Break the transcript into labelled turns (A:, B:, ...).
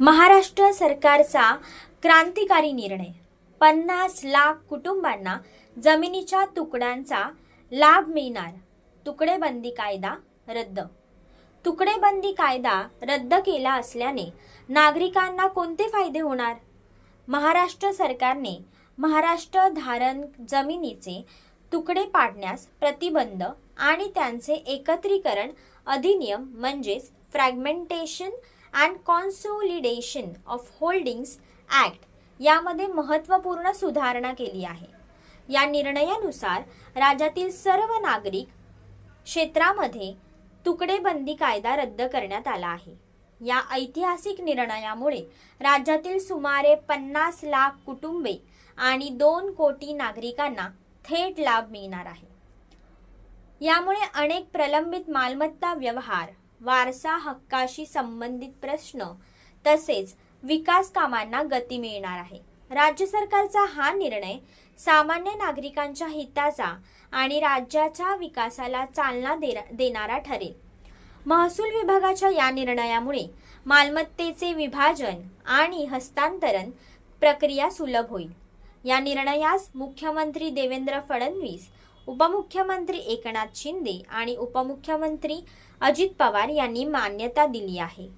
A: महाराष्ट्र सरकारचा क्रांतिकारी निर्णय. पन्नास लाख कुटुंबांना जमिनीच्या तुकड्यांचा लाभ मिळणार. तुकडेबंदी कायदा रद्द. तुकडेबंदी कायदा रद्द केला असल्याने नागरिकांना कोणते फायदे होणार? महाराष्ट्र सरकारने महाराष्ट्र धारण जमिनीचे तुकडे पाडण्यास प्रतिबंध आणि त्यांचे एकत्रीकरण अधिनियम म्हणजेच fragmentation and consolidation of holdings act यामध्ये महत्त्वपूर्ण सुधारणा केली आहे. या निर्णयानुसार राज्यातील सर्व नागरिक क्षेत्रामध्ये तुकडेबंदी कायदा रद्द करण्यात आला आहे. या ऐतिहासिक निर्णयामुळे राज्यातील सुमारे पन्नास लाख कुटुंबे आणि दोन कोटी नागरिकांना थेट लाभ मिळणार आहे. यामुळे अनेक प्रलंबित मालमत्ता व्यवहार वारसा हक्काशी संबंधित प्रश्न तसेच विकास कामांना गती मिळणार आहे. राज्य सरकारचा हा निर्णय सामान्य नागरिकांच्या हिताचा आणि राज्याच्या विकासाला चालना देणारा ठरेल. महसूल विभागाच्या या निर्णयामुळे मालमत्तेचे विभाजन आणि हस्तांतरण प्रक्रिया सुलभ होईल. या निर्णयास मुख्यमंत्री देवेंद्र फडणवीस उपमुख्यमंत्री एकनाथ शिंदे आणि उपमुख्यमंत्री अजित पवार यांनी मान्यता दिली आहे.